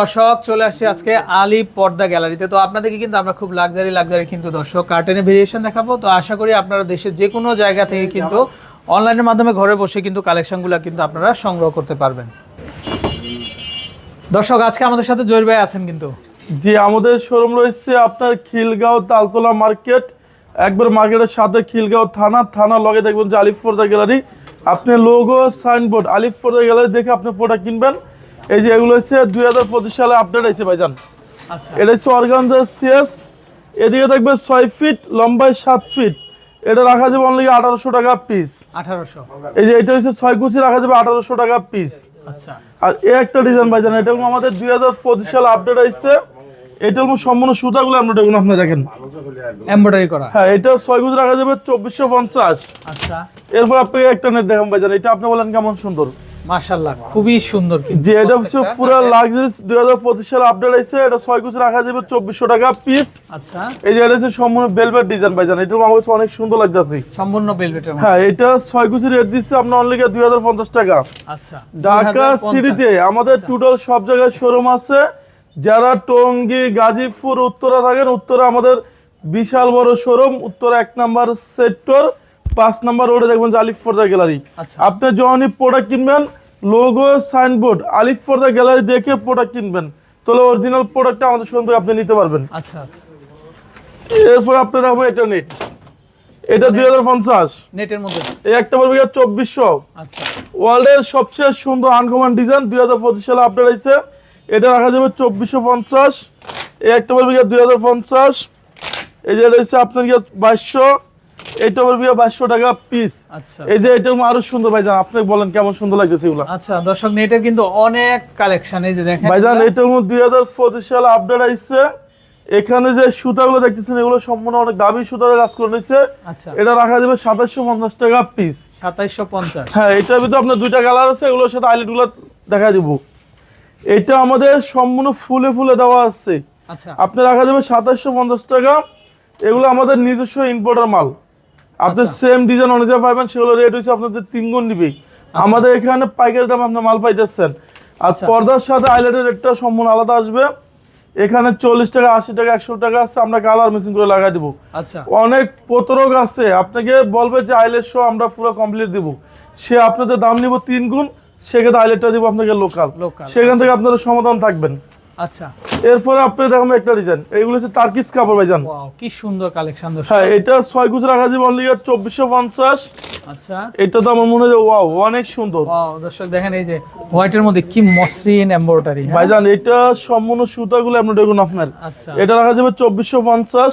দর্শক, চলে আসছে আজকে আলী পর্দা গ্যালারিতে। তো আপনাদেরকে কিন্তু আমরা খুব লাক্সারি লাক্সারি কিন্তু দর্শক কার্টেনে ভেরিয়েশন দেখাবো। তো আশা করি আপনারা দেশের যে কোনো জায়গা থেকে কিন্তু অনলাইনের মাধ্যমে ঘরে বসে কিন্তু কালেকশনগুলো কিন্তু আপনারা সংগ্রহ করতে পারবেন। দর্শক, আজকে আমাদের সাথে জহির ভাই আছেন কিন্তু। জি, আমাদের শোরুম রয়েছে আপনার খিলগাঁও তালতলা মার্কেট একবার মার্কেটের সাথে খিলগাঁও থানা থানা লগে দেখবেন যে আলিফ ফোর্দা গ্যালারি। আপনি লোগো সাইনবোর্ড আলিফ ফোর্দা গ্যালারি দেখে আপনি প্রোডাক্ট কিনবেন। এই যে এগুলো হচ্ছে দুই হাজার পঁচিশ সালে আপডেট হয়েছে ভাইজান। আচ্ছা। এটা হচ্ছে অর্গানজার সিএস এদিকে দেখবে ছয় ফিট লম্বায় সাত ফিট। এটা রাখা যাবে অনলি আঠারোশো টাকা পিস আঠারোশো। এই যে এটা হচ্ছে ছয় কুচি রাখা যাবে আঠারোশো টাকা পিস আচ্ছা। আর এ একটা ডিজাইন ভাইজান এটা আমাদের দুই হাজার পঁচিশ সালে আপডেট আসছে এটা হলো সম্পূর্ণ সুতাগুলো আমরা দেখুন আপনি দেখেন। এমব্রয়ডারি করা। হ্যাঁ এটা ছয় গুজ রাখা যাবে চব্বিশশো পঞ্চাশ। আচ্ছা। এরপর আপনাকে একটা নেট দেখান ভাইজান এটা আপনি বলেন কেমন সুন্দর? মাশাল্লাহ খুবই সুন্দর এটা হচ্ছে পুরো পঁচিশ সালে আপডেট আসছে এটা ছয় গুজ রাখা যাবে চব্বিশশো টাকা পিস আচ্ছা। এই যে এটা হচ্ছে সম্পূর্ণ বেলভেট ডিজাইন ভাইজান। এটা আমার কাছে অনেক সুন্দর লাগতেছে। সম্পূর্ণ বেলভেটের মধ্যে। হ্যাঁ এটা ছয় গুজের রেট দিচ্ছে আপনার অনলি দুই হাজার পঞ্চাশ টাকা। আচ্ছা ঢাকা 2050 সিটিতে আমাদের টোটাল সব জায়গায় শোরুম আছে। যারা টঙ্গী গাজীপুর উত্তরা থাকেন উত্তরা আমাদের বিশাল বড় শোরুম উত্তরা এক নাম্বার সেক্টর পাঁচ নাম্বার রোডে দেখবেন যে আলিফ ফর্দা গ্যালারি আচ্ছা। আপনি যখনই প্রোডাক্ট কিনবেন লোগো সাইনবোর্ড আলিফ ফর্দা গ্যালারি দেখে প্রোডাক্ট কিনবেন। তাহলে অরিজিনাল প্রোডাক্টটা আমাদের সঙ্গে আপনি নিতে পারবেন। আচ্ছা আচ্ছা। এরপর আপনি দেখবেন এটা নেট এটা দুই হাজার পঞ্চাশ। নেটের মধ্যে? এই একটা পড়বে চব্বিশশো। আচ্ছা। ওয়ার্ল্ডের সবচেয়ে সুন্দর আনকমন ডিজাইন দুই হাজার পঁচিশ সালে আপডেট হয়েছে। এটা রাখা যাবে চব্বিশশো পঞ্চাশ। এই একটা বলবি দুই হাজার পঞ্চাশ। এই যে হচ্ছে আপনার গিয়ে বাইশশো। এইটা বলবি বাইশশো টাকা পিস আচ্ছা। এই যে এটা আরও সুন্দর ভাইজান আপনি বলেন কেমন সুন্দর লাগতেছে এগুলো? আচ্ছা দর্শক নেটের কিন্তু অনেক কালেকশন এই যে দেখেন। ভাইজান এটার মধ্যে দুই হাজার পঁচিশ সালে আপডেট আসছে এখানে যে সুতাগুলো দেখতেছেন এগুলো সম্পূর্ণ অনেক দামি সুতার কাজ করে নিচ্ছে এটা রাখা যাবে সাতাশশো পঞ্চাশ টাকা পিস সাতাইশশো পঞ্চাশ। হ্যাঁ এটার ভিতরে আপনার দুইটা কালার আছে এগুলোর সাথে হাইলাইটগুলো দেখা দিব। এটা আমাদের সম্পূর্ণ ফুলে ফুলে দেওয়া আছে। আচ্ছা। আপনি রাখা যাবে সাতাশশো পঞ্চাশ টাকা। এগুলো আমাদের নিজস্ব ইম্পোর্টার মাল। আপনি সেম ডিজাইন অনুযায়ী পাবেন সেগুলো রেট হচ্ছে আপনাদের তিন গুণ নিবে আমাদের এখানে পাইকারি দাম আপনি মাল পাইতেছেন। আর পর্দার সাথে হাইলাইটের রেটটা সম্পূর্ণ আলাদা আসবে। এখানে চল্লিশ টাকা আশি টাকা একশো টাকা আছে আমরা কালার মেশিন করে লাগাই দিব। আচ্ছা। অনেক প্রতারক আছে আপনাকে বলবে যে আইলের শো আমরা পুরো কমপ্লিট দিব। সে আপনাদের দাম নিব তিন গুণ সেক্ষেত্রে আইলেটটা দিব আপনাকে লোকাল সেখান থেকে আপনারা সমাধান থাকবেন। আচ্ছা। এরপরে আপনি দেখুন একটা ডিজাইন এইগুলো হচ্ছে তার্কিস কাপড় ভাইজান। ওয়াও কি সুন্দর কালেকশন দর্শক। হ্যাঁ এটা ছয় গুছ রাখা যাবে অনলি চব্বিশশো পঞ্চাশ। আচ্ছা। এটা তো আমার মনে হয় ওয়াও অনেক সুন্দর। ওয়াও দর্শক দেখেন এই যে হোয়াইটের মধ্যে কি মসৃণ এমব্রয়ডারি ভাইজান এটা সম্পূর্ণ সুতাগুলো আপনি দেখুন আপনার। আচ্ছা। এটা রাখা যাবে চব্বিশশো পঞ্চাশ।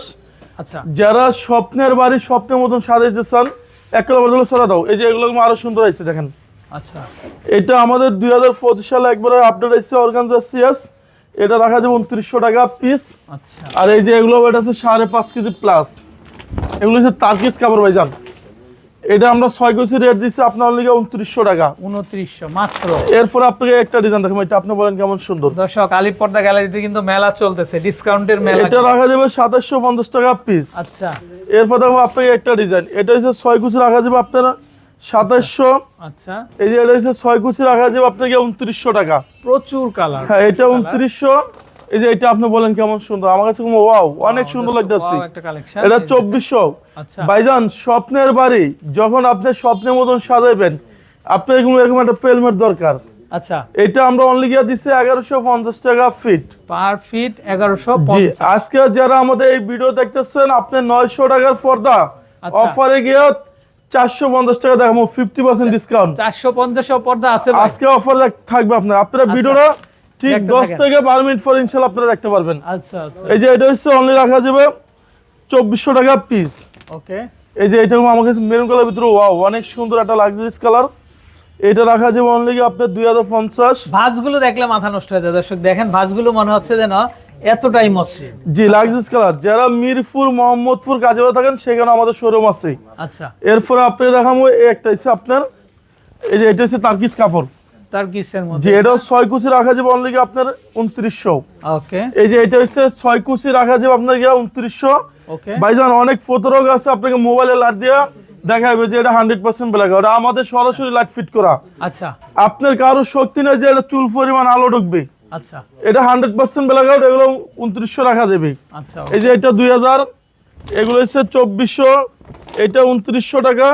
আচ্ছা। যারা স্বপ্নের বাড়ি স্বপ্নের মতন সাজাইতে চান এক বদলে সরা দাও। এই যে এগুলো আরও সুন্দর আছে দেখেন। আচ্ছা। এটা আমাদের দুই হাজার পঁচিশ সালে একবারে আপডেট এসেছে অর্গানজা সিএস এটা রাখা যাবে উনত্রিশশো টাকা পিস আচ্ছা। আর এই যে এগুলো এটা আছে সাড়ে পাঁচ কেজি প্লাস এগুলো হচ্ছে তার্কিস কাপড় ভাইজান। এটা আমরা ছয় কেজি রেট দিচ্ছি আপনার লিগে উনত্রিশশো টাকা। উনত্রিশশো মাত্র। এরপর আপনাকে একটা ডিজাইন দেখেন এটা আপনি বলেন কেমন সুন্দর। দর্শক আলিপ পর্দা গ্যালারিতে কিন্তু মেলা চলতেছে ডিসকাউন্টের মেলা এটা রাখা যাবে সাতাশশো পঞ্চাশ টাকা পিস আচ্ছা। এরপর দেখো আপনাকে একটা ডিজাইন এটা হচ্ছে ছয় কুচি রাখা যাবে আপনার। সাতাশশো। আচ্ছা। এই যে এটা হচ্ছে ছয় কুচি রাখা যাবে আপনাকে উনত্রিশশো টাকা। প্রচুর কালার। হ্যাঁ এটা উনত্রিশশো। এই যে এটা আপনি বলেন কেমন সুন্দর। আমার কাছে ওয়াও অনেক সুন্দর লাগতেছে। এটা চব্বিশশো। আচ্ছা। ভাইজান স্বপ্নের বাড়ি যখন আপনি স্বপ্নের মতন সাজাইবেন আপনার এরকম এরকম একটা পেলমেট দরকার। আচ্ছা। এটা আমরা অনলি গিয়া দিচ্ছি এগারোশো পঞ্চাশ টাকা ফিট পার ফিট এগারোশো জি আজকে যারা আমাদের এই ভিডিও দেখতেছেন আপনি নয়শো টাকার পর্দা আচ্ছা। অফারে গিয়ে চারশো পঞ্চাশ টাকা দেখাবো ফিফটি পার্সেন্ট ডিসকাউন্ট চারশো পঞ্চাশ পর্দা আছে? আজকে অফার থাকবে আপনার। আপনারা ভিডিওটা ঠিক দশ। থেকে বারো মিনিট পর ইনশাল্লাহ আপনারা দেখতে পারবেন। আচ্ছা আচ্ছা। এই যে এটা হচ্ছে অনলি রাখা যাবে চব্বিশশো টাকা পিস ওকে। এই যে এটা আমার কাছে মেরুন কালার ভিতরে ওয়াও অনেক সুন্দর একটা লাক্সারিস কালার এটা রাখা যাবে অনলি আপনার দুই হাজার পঞ্চাশ। ভাঁজগুলো দেখলে মাথা নষ্ট হয়ে যায়। দর্শক দেখেন ভাঁজগুলো মনে হচ্ছে যেন এতটাই মসৃণ। জি লাক্সারিস কালার যারা মিরপুর মোহাম্মদপুর কাজে থাকেন সেখানে আমাদের শোরুম আছে। আচ্ছা। এরপরে আপনাকে দেখাবো একটা হচ্ছে আপনার এই যে এটা হচ্ছে তার্কিস কাপড়। এটাও ছয় কুচি রাখা যাবে অনলি আপনার উনত্রিশশো। ওকে। এই যে এটা হচ্ছে ছয় কুচি রাখা যাবে আপনার গিয়ে উনত্রিশশো। ওকে। ভাইজান অনেক প্রতারক আছে আপনাকে মোবাইলে লাইট দিয়া দেখাবে যে এটা হান্ড্রেড পার্সেন্ট ব্ল্যাক ওটা আমাদের সরাসরি লাইট ফিট করা। আচ্ছা। আপনার কারও শক্তি নেই যে এটা চুল পরিমাণ আলো ঢুকবে। আচ্ছা। এটা হান্ড্রেড পার্সেন্ট ব্ল্যাক আউট এগুলো উনত্রিশশো রাখা যাবে। আচ্ছা এই যে এটা দুই হাজার এগুলো হচ্ছে চব্বিশশো এটা উনত্রিশশো টাকা।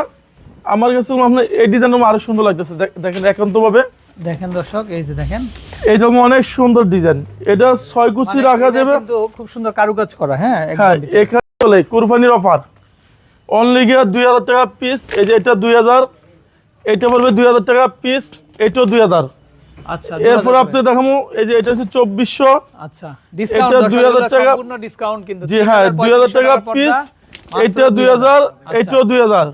আমার কাছে আপনার এই ডিজাইন আরও সুন্দর লাগতেছে দেখ- দেখেন একান্তভাবে। দেখেন দর্শক এই যে দেখেন। এইটা অনেক সুন্দর ডিজাইন এটা ছয় কুচি মানে রাখা যাবে। খুব সুন্দর কারুকাজ করা হ্যাঁ হ্যাঁ এখানে চলে কুরবানির অফার অনলি গিয়ে দুই হাজার টাকা পিস এই যে এটা দুই হাজার এটা পড়বে দুই হাজার টাকা পিস এটাও দুই হাজার। আচ্ছা এরপর আপনি দেখাবো এই যে এটা হচ্ছে চব্বিশশো। আচ্ছা ডিসকাউন্ট এটা 2000 টাকা- সম্পূর্ণ ডিসকাউন্ট কিন্তু। জি হ্যাঁ দুই হাজার টাকা পিস এটা আচ্ছা।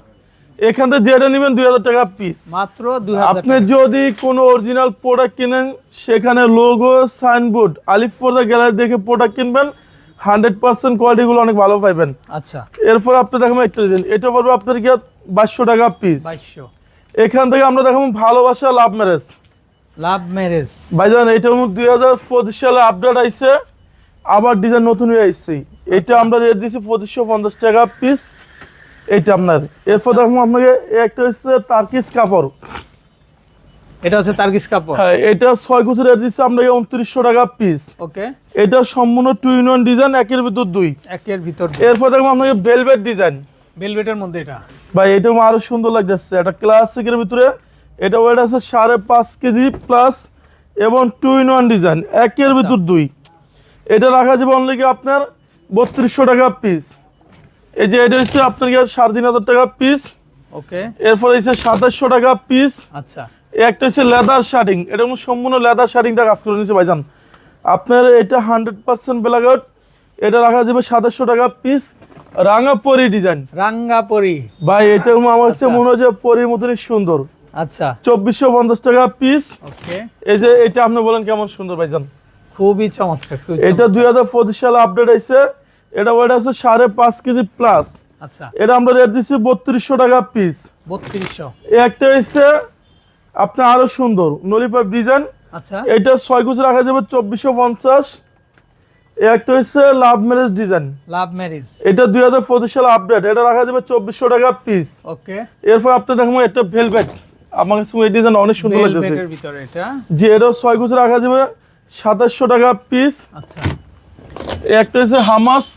এখান থেকে যেটা নেবেন দুই হাজার টাকা পিস মাত্র 2000 আপনি যদি কোনো অরিজিনাল প্রোডাক্ট কিনেন সেখানে লোগো সাইনবোর্ড আলিফ গ্যালারি দেখে প্রোডাক্ট কিনবেন হান্ড্রেড পার্সেন্ট কোয়ালিটিগুলো অনেক ভালো পাইবেন। আচ্ছা। এরপর আপনি দেখাবো একটা এটা পড়বে আপনার কি বাইশশো টাকা পিস 2200 এখান থেকে আমরা দেখাবো ভালোবাসা লাভ ম্যারেজ লাভ ম্যারেজ ভাইজান হাজার পঁচিশ সালে আপডেট আইছে আবার ডিজাইন নতুন হয়ে আসছে এটা আমরা রেট পঁচিশশো পঞ্চাশ টাকা পিস এটা আপনার। এরপর দেখব আপনাকে একটা হচ্ছে তার্কিস কাপড়। এটা হচ্ছে তার্কিস কাপড়? হ্যাঁ এটা ছয় কুচি রেট দিচ্ছি আপনাকে উনত্রিশশো টাকা পিস ওকে। এটা সম্পূর্ণ টু ইন ওয়ান ডিজাইন একের ভিতর দুই। একের ভিতর এরপর দেখব আপনাকে ভেলভেট ডিজাইন ভেলভেটের মধ্যে এটা? ভাই এটা আরও সুন্দর লাগতেছে। এটা ক্লাসিকের ভিতরে এটা ওয়েট আছে সাড়ে পাঁচ কেজি প্লাস এবং টু ইন ওয়ান ডিজাইন একের ভিতর দুই। এটা রাখা যাবে অনলি কি আপনার বত্রিশশো টাকা পিস এই যে এটা হচ্ছে আপনার কি সাড়ে তিন হাজার টাকা পিস ওকে এরপর হচ্ছে সাতাশশো টাকা পিস আচ্ছা। একটা হচ্ছে লেদার শার্টিং এটা কোনো সম্পূর্ণ লেদার শার্টিং দিয়ে কাজ করে নিচ্ছে ভাইজান। আপনার এটা হান্ড্রেড পার্সেন্ট ব্ল্যাক আউট এটা রাখা যাবে সাতাশশো টাকা পিস রাঙা পরি ডিজাইন রাঙ্গাপরি। ভাই এটা আমার কাছে মনে হয় যে পরির মতনই সুন্দর। আচ্ছা। চব্বিশশো পঞ্চাশ টাকা পিস ওকে এই যে এটা আপনি বলেন কেমন সুন্দর ভাইজান। খুবই চমৎকার এটা দুই হাজার পঁচিশ সালে আপডেট আইছে এটা ওয়েট আছে সাড়ে পাঁচ কেজি প্লাস আচ্ছা। এটা আমরা রেট দিচ্ছি বত্রিশশো টাকা পিস বত্রিশশো। একটা হচ্ছে আপনার আরও সুন্দর নলিপাইপ ডিজাইন আচ্ছা। এটা ছয় কুচি রাখা যাবে চব্বিশশো পঞ্চাশ। একটা হচ্ছে love marriage design love marriage এটা দুই হাজার পঁচিশ সালে আপডেট এটা রাখা যাবে চব্বিশশো টাকা পিস ওকে এরপর আপনি দেখব একটা ভেলভেট আমার কাছে এই ডিজাইন অনেক সুন্দর লাগতেছে। ভেলভেটের এটা? যে এটা ছয় কুচি রাখা যাবে সাতাশশো টাকা পিস আচ্ছা। একটা হচ্ছে হামাস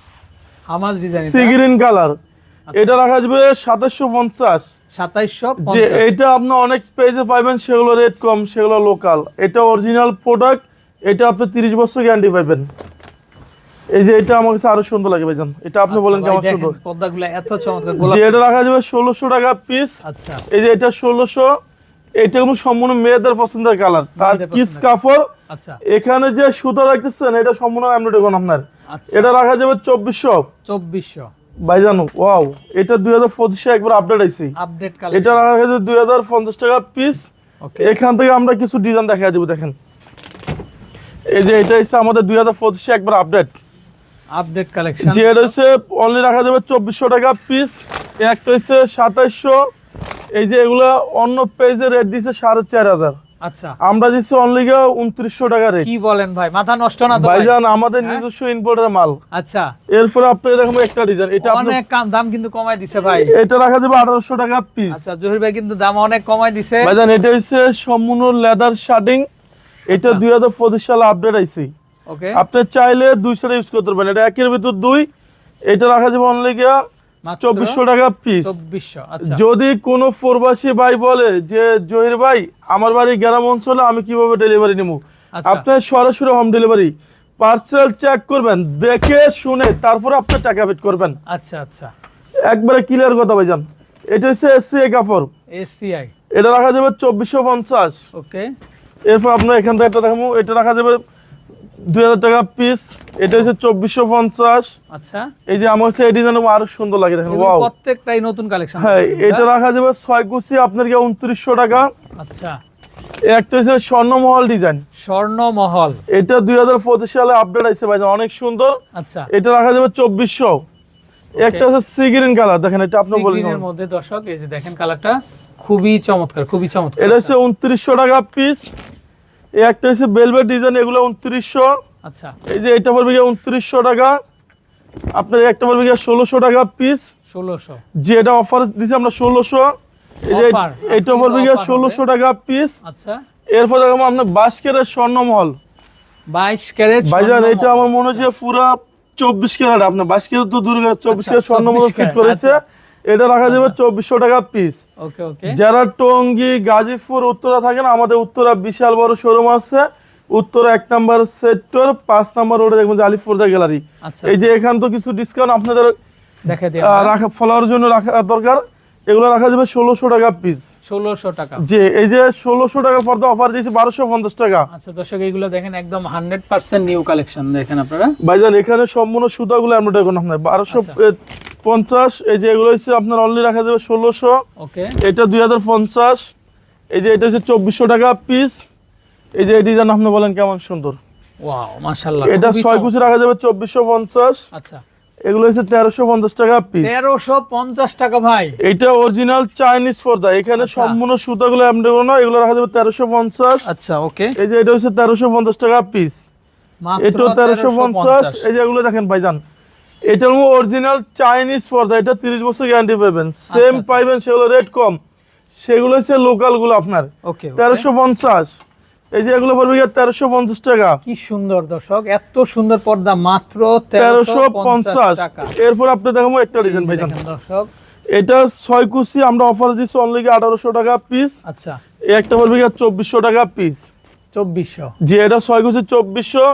হামাজ ডিজাইন সি গ্রিন কালার এটা রাখা যাবে সাতাশশো পঞ্চাশ। সাতাইশশো যে এটা আপনি অনেক পেজে পাইবেন সেগুলো রেট কম সেগুলো লোকাল এটা অরিজিনাল প্রোডাক্ট এটা আপনি তিরিশ বছর গ্যারান্টি পাইবেন। এই যে এটা আমার কাছে আরও সুন্দর লাগে ভাইজান। এটা আপনি বলেন কেমন সুন্দর? পদ্মাগুলো এত চমৎকার যে এটা রাখা যাবে ষোলোশো টাকা পিস আচ্ছা। এই যে এটা ষোলোশো এটা কোনো সম্পূর্ণ মেয়েদের পছন্দের কালার তার কিস কাপড়। আচ্ছা। এখানে যে সুতো রাখতেছেন এটা সম্পূর্ণ এমব্রয়ডারি কোন আপনার। আচ্ছা। এটা রাখা যাবে চব্বিশশো। চব্বিশশো। ভাইজান ওয়াও এটা দুই হাজার পঁচিশে একবার আপডেট আইছি। আপডেট এটা কালেকশন রাখা যাবে দুই হাজার পঞ্চাশ টাকা পিস ওকে এখান থেকে আমরা কিছু ডিজাইন দেখা যাব দেখেন। এই যে এটা হচ্ছে আমাদের দুই হাজার পঁচিশে একবার আপডেট আপডেট কালেকশন যে হচ্ছে অনলি রাখা যাবে চব্বিশশো টাকা পিস একটা হচ্ছে সাতাইশশো। এই যে এগুলো অন্য পেজে রেট সাড়ে চার হাজার। আচ্ছা। আমরা দিচ্ছি অনলি উনত্রিশশো টাকা রেট কি বলেন ভাই? মাথা নষ্ট না? ভাইজান আমাদের নিজস্ব ইম্পোর্টের মাল। আচ্ছা। এরপরে দেখাবো একটা ডিজাইন এটা অনেক দাম কিন্তু কমাই দিছে ভাই। এটা রাখা যাবে আঠারোশো টাকা পিস আচ্ছা জহির ভাই কিন্তু দাম অনেক কমাই দিছে। ভাইজান এটা হচ্ছে সম্পূর্ণ লেদার শার্টিং এটা আচ্ছা। দুই হাজার পঁচিশ সালে আপডেট ওকে আপনি চাইলে দুই সালে ইউজ করতে পারেন এটা একের ভিতর দুই এটা রাখা যাবে অনলি গিয়া চব্বিশশো টাকা পিস আচ্ছা। যদি কোনো প্রবাসী ভাই বলে যে জহির ভাই আমার বাড়ি গ্রাম অঞ্চলে আমি কীভাবে ডেলিভারি নেব? আচ্ছা। আপনি সরাসরি হোম ডেলিভারি পার্সেল চেক করবেন দেখে শুনে তারপরে আপনি টাকা পেড করবেন। আচ্ছা আচ্ছা। একবারে ক্লিয়ার কথা ভাই ভাইজান। এটা হচ্ছে এসসি কাপড় এসসিআই এটা রাখা যাবে চব্বিশশো পঞ্চাশ। ওকে এরপর আপনার এখান থেকে একটা দেখাবো। এটা রাখা যাবে দুই হাজার টাকা পিস এটা হচ্ছে চব্বিশশো পঞ্চাশ। আচ্ছা। এই যে আমার এই ডিজাইন আরও সুন্দর লাগে দেখেন ওয়াও প্রত্যেকটাই নতুন কালেকশন হ্যাঁ এটা রাখা যাবে ছয় কুচি আপনার কি উনত্রিশশো টাকা। আচ্ছা। একটা হচ্ছে স্বর্ণমহল ডিজাইন স্বর্ণমহল। এটা দুই হাজার পঁচিশ সালে আপডেট আছে ভাই অনেক সুন্দর। আচ্ছা। এটা রাখা যাবে চব্বিশশো। একটা হচ্ছে সি গ্রিন কালার দেখেন এটা আপনি বলেন। সিগ্রিনের মধ্যে দর্শক এই যে দেখেন কালারটা খুবই চমৎকার খুবই চমৎকার। এটা হচ্ছে উনত্রিশশো টাকা পিস এই একটা হচ্ছে বেলভেট ডিজাইন এগুলো উনত্রিশশো। আচ্ছা। এই যে এটা পড়বে গিয়ে উনত্রিশশো টাকা। আপনার একটা পড়বে গিয়ে ষোলোশো টাকা পিস ষোলোশো। যে এটা অফার দিচ্ছি আমরা ষোলোশো। এই যে এটা আজকে পড়বে গিয়ে ষোলোশো টাকা পিস আচ্ছা। এরপর দেখো আপনার বাস্কের স্বর্ণমহল। বাইশ ক্যারেট ভাইজান এটা আমার মনে হচ্ছে পুরা চব্বিশ ক্যারেট। আপনার বাইশ ক্যারেট তো দূর ক্যারেট চব্বিশ আচ্ছা, ক্যারেট স্বর্ণ 24 মতো ফিট করেছে এটা রাখা যাবে চব্বিশশো টাকা পিস যারা টঙ্গী গাজীপুর উত্তরা থাকেন আমাদের উত্তরা বিশাল বড় শোরুম আছে। উত্তরা এক নাম্বার সেক্টর পাঁচ নাম্বার রোডে দেখবেন যে আলিফুরদা গ্যালারি আচ্ছা। এই যে এখান তো কিছু ডিসকাউন্ট আপনাদের রাখা ফলোয়ার জন্য রাখা দরকার। এগুলো রাখা যাবে ষোলোশো টাকা পিস ষোলোশো টাকা। যে এই যে ষোলোশো টাকা পর্দা অফার দিয়েছে বারোশো পঞ্চাশ টাকা। আচ্ছা দর্শক এইগুলো দেখেন একদম হান্ড্রেড পার্সেন্ট নিউ কালেকশন দেখেন আপনারা। ভাইজান এখানে সম্পূর্ণ সুতাগুলো আমরা দেখুন আপনার বারোশো পঞ্চাশ এই যে এগুলো হচ্ছে আপনার অনলি রাখা যাবে ষোলোশো। ওকে এটা দুই হাজার পঞ্চাশ এই যে এটা হচ্ছে চব্বিশশো টাকা পিস এই যে এই ডিজাইন আপনি বলেন কেমন সুন্দর। ওয়াও মাশাআল্লাহ এটা ছয়। কুচি রাখা যাবে চব্বিশশো পঞ্চাশ। আচ্ছা। এগুলো হচ্ছে তেরোশো পঞ্চাশ টাকা পিস তেরোশো পঞ্চাশ টাকা ভাই। এটা অরিজিনাল চাইনিজ পর্দা। এখানে আচ্ছা। সম্পূর্ণ সুতাগুলো এমনি না এগুলো রাখা যাবে তেরোশো পঞ্চাশ। আচ্ছা ওকে এই যে এটা হচ্ছে তেরোশো পঞ্চাশ টাকা পিস এটাও তেরোশো পঞ্চাশ। এই যে এগুলো দেখেন ভাইজান। এটার অরিজিনাল চাইনিজ পর্দা এটা তিরিশ বছর গ্যারান্টি পাবেন। সেম আচ্ছা। পাইবেন সেগুলো রেট কম। সেগুলো হচ্ছে লোকালগুলো আপনার। তেরোশো পঞ্চাশ। এই যে এগুলো পড়বে তেরোশো পঞ্চাশ টাকা। কি সুন্দর দর্শক এত সুন্দর পর্দা মাত্র তেরোশো পঞ্চাশ টাকা। এরপর আপনি দেখাবো একটা ডিজাইন দেখেন দর্শক। এটা ছয় কুচি আমরা অফার দিচ্ছি অনলি আঠারোশো টাকা পিস আচ্ছা। একটা পড়বে চব্বিশশো টাকা পিস চব্বিশশো। যে এটা ছয় কুচি চব্বিশশো।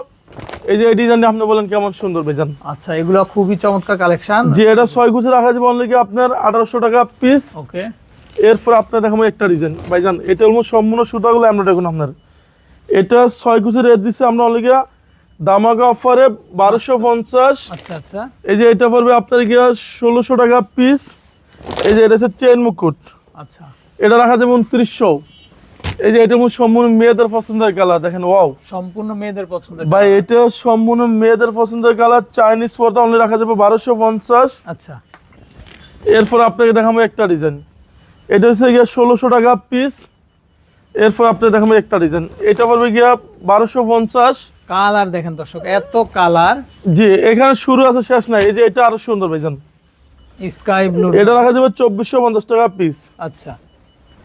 এই যে এই ডিজাইনটা আপনি বলেন কেমন সুন্দর ভাইজান। আচ্ছা এগুলো খুবই চমৎকার কালেকশন। যে এটা ছয় কুচি রাখা যাবে অনলি আপনার আঠারোশো টাকা পিস ওকে। এরপর আপনার দেখাবো একটা ডিজাইন ভাইজান এটা হলো সম্পূর্ণ সুতাগুলো আমরা দেখুন আপনার। এটা ছয় কুচি রেট দিচ্ছে আমরা অনলি দামাকা অফারে বারোশো পঞ্চাশ। আচ্ছা আচ্ছা। এই যে এটা পড়বে আপনার গিয়া ষোলোশো টাকা পিস এই যে এটা হচ্ছে চেন মুকুট। আচ্ছা। এটা রাখা যাবে উনত্রিশশো। এই যে এটা সম্পূর্ণ মেয়েদের পছন্দের কালার দেখেন ওয়াও সম্পূর্ণ মেয়েদের পছন্দ ভাই এটা সম্পূর্ণ মেয়েদের পছন্দের কালার চাইনিজ পর্দা অনলি রাখা যাবে বারোশো পঞ্চাশ। আচ্ছা। এরপর আপনাকে দেখাবো একটা ডিজাইন এটা হচ্ছে গিয়া ষোলোশো টাকা পিস এরপর আপনাকে দেখাবো একটা ডিজাইন এটা পড়বে গিয়া বারোশো পঞ্চাশ। কালার দেখেন দর্শক এত কালার। জি এখানে শুরু আছে শেষ নাই। এই যে এটা আরও সুন্দর ভাইজান। স্কাই ব্লু এটা রাখা যাবে চব্বিশশো পঞ্চাশ টাকা পিস আচ্ছা।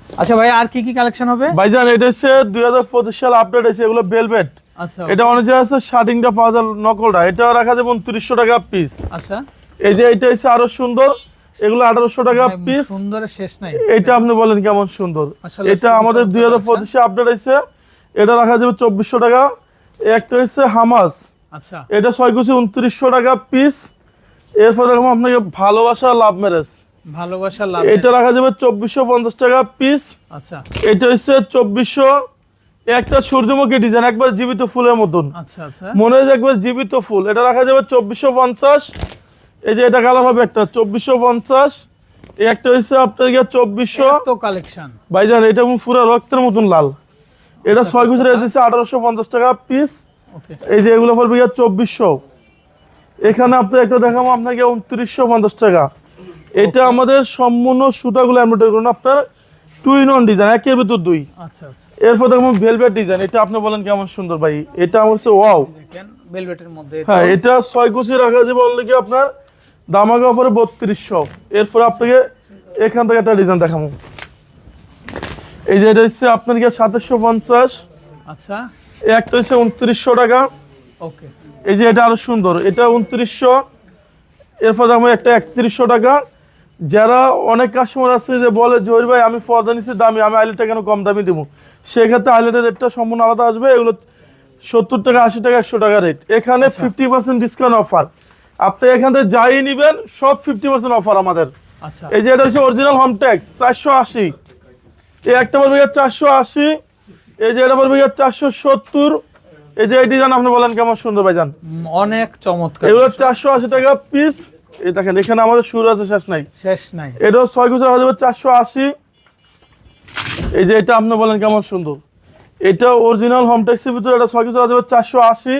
আচ্ছা ভাই আর কি কি কালেকশন হবে? ভাইজান এটা হচ্ছে দুই হাজার পঁচিশ সাল আপডেট আছে এগুলো বেলভেট আচ্ছা। এটা অনেক আছে শার্টিংটা পাওয়া যায় নকলটা। এটা রাখা যাবে উনত্রিশশো টাকা পিস আচ্ছা। এই যে এটা হচ্ছে আরও সুন্দর এগুলো আঠারোশো টাকা পিস সুন্দরের শেষ নাই। এটা আপনি বলেন কেমন সুন্দর। এটা আমাদের চমৎকার দুই হাজার পঁচিশে আপডেট আছে এটা রাখা যাবে চব্বিশশো টাকা। একটা হচ্ছে হামাস। আচ্ছা। এটা ছয় কুচি উনত্রিশশো টাকা পিস এরপর দেখো আপনাকে ভালোবাসা লাভ ম্যারেজ ভালোবাসা লাভ এটা রাখা যাবে চব্বিশশো পঞ্চাশ টাকা পিস আচ্ছা। এটা হচ্ছে চব্বিশশো। একটা সূর্যমুখী ডিজাইন একবার জীবিত ফুলের মতন। আচ্ছা আচ্ছা। মনে হয় একবার জীবিত ফুল। এটা রাখা যাবে চব্বিশশো পঞ্চাশ। এই যে এটা কালার হবে একটা চব্বিশশো পঞ্চাশ। এই একটা হচ্ছে আপনার গিয়ে চব্বিশশো। এত কালেকশন ভাইজান এটা পুরো রক্তের মতন লাল। এটা ছয় কুচি রেট দিচ্ছে আঠারোশো পঞ্চাশ টাকা পিস ওকে। এই যে এগুলো পড়বে গিয়ে চব্বিশশো। এখানে আপনার একটা দেখাবো আপনাকে উনত্রিশশো পঞ্চাশ টাকা। এটা আমাদের সম্পূর্ণ সুতাগুলো এমব্রয়ডারি করুন। আপনার টু ইন ওয়ান ডিজাইন একের ভিতর দুই। আচ্ছা আচ্ছা। এরপর দেখুন ভেলভেট ডিজাইন এটা আপনি বলেন কেমন সুন্দর ভাই। এটা আমার হচ্ছে ওয়াও ভেলভেটের মধ্যে হ্যাঁ এটা ছয় কুচি রাখা যাবে অনলি কি আপনার দামাগা অফারে বত্রিশশো। এরপর আপনাকে এখান থেকে একটা ডিজাইন দেখাবো। এই যে এটা হচ্ছে আপনার কি সাতাশশো পঞ্চাশ। আচ্ছা। একটা হচ্ছে উনত্রিশশো টাকা। ওকে। এই যে এটা আরও সুন্দর এটা উনত্রিশশো। এরপর দেখব একটা একত্রিশশো টাকা। যারা অনেক কাস্টমার আছে যে বলে জহির ভাই আমি পর্দা নিচ্ছি দামি আমি আইলেটটা কেন কম দামি দেবো? সেক্ষেত্রে আইলেটের রেটটা সম্পূর্ণ আলাদা আসবে এগুলো সত্তর টাকা আশি টাকা একশো টাকা রেট এখানে ফিফটি পার্সেন্ট ডিসকাউন্ট অফার আপনি এখান থেকে যাই নিবেন সব ফিফটি পার্সেন্ট অফার আমাদের। আচ্ছা। এই যে এটা হচ্ছে অরিজিনাল হোম ট্যাক্স চারশো আশি। এই একটা পড়বে চারশো আশি। এই যে এটা পড়বে চারশো সত্তর। এই যে এই ডিজাইন আপনি বলেন কেমন সুন্দর ভাইজান। উম, অনেক চমৎকার। এগুলো চারশো আশি টাকা পিস এই দেখেন এখানে আমাদের শুরু আছে শেষ নাই। শেষ নাই। এটাও ছয় কুচি রাখা যাবে চারশো আশি। এই যে এটা আপনি বলেন কেমন সুন্দর। এটা অরিজিনাল হোম ট্যাক্সির ভিতরে এটা ছয় রাখা যাবে চারশো আশি।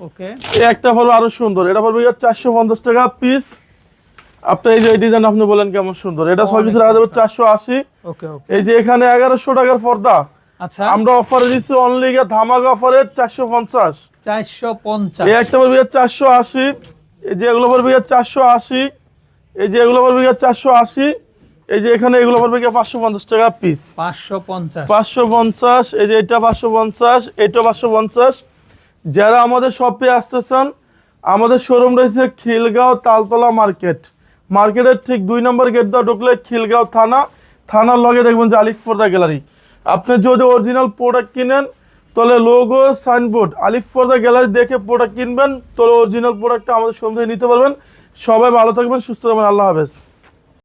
ওকে। একটা পড়বে আরও সুন্দর। এটা পড়বে চারশো পঞ্চাশ টাকা পিস আপনার এই যে ডিজাইন আপনি বলেন কেমন সুন্দর। এটা ছয় কুচি রাখা যাবে চারশো আশি। এই যে এখানে এগারোশো টাকার পর্দা। আচ্ছা। আমরা অফারে দিচ্ছি অনলি ধামাকা অফারে চারশো পঞ্চাশ। চারশো পঞ্চাশ। এই একটা পড়বে চারশো আশি। এই যে এগুলো পড়বে চারশো আশি এই যে এগুলো পড়বে চারশো আশি এই যে এখানে এগুলো পড়বে পাঁচশো পঞ্চাশ টাকা পিস পাঁচশো পঞ্চাশ। পাঁচশো পঞ্চাশ এই যে এটা পাঁচশো পঞ্চাশ এটা পাঁচশো পঞ্চাশ। যারা আমাদের শপে আসতেছেন আমাদের শোরুম রয়েছে খিলগাঁও তালতলা মার্কেট মার্কেটের ঠিক দুই নম্বর গেট দেওয়া ঢুকলে খিলগাঁও থানা থানার লগে দেখবেন যে আলিফ ফর্দা গ্যালারি আপনি যদি অরিজিনাল প্রোডাক্ট কিনেন তাহলে লোগো সাইনবোর্ড আলিফ ফর্দা গ্যালারি দেখে প্রোডাক্ট কিনবেন, তাহলে অরিজিনাল প্রোডাক্টটা আমাদের থেকে নিতে পারবেন। সবাই ভালো থাকবেন, সুস্থ থাকবেন, আল্লাহ হাফেজ।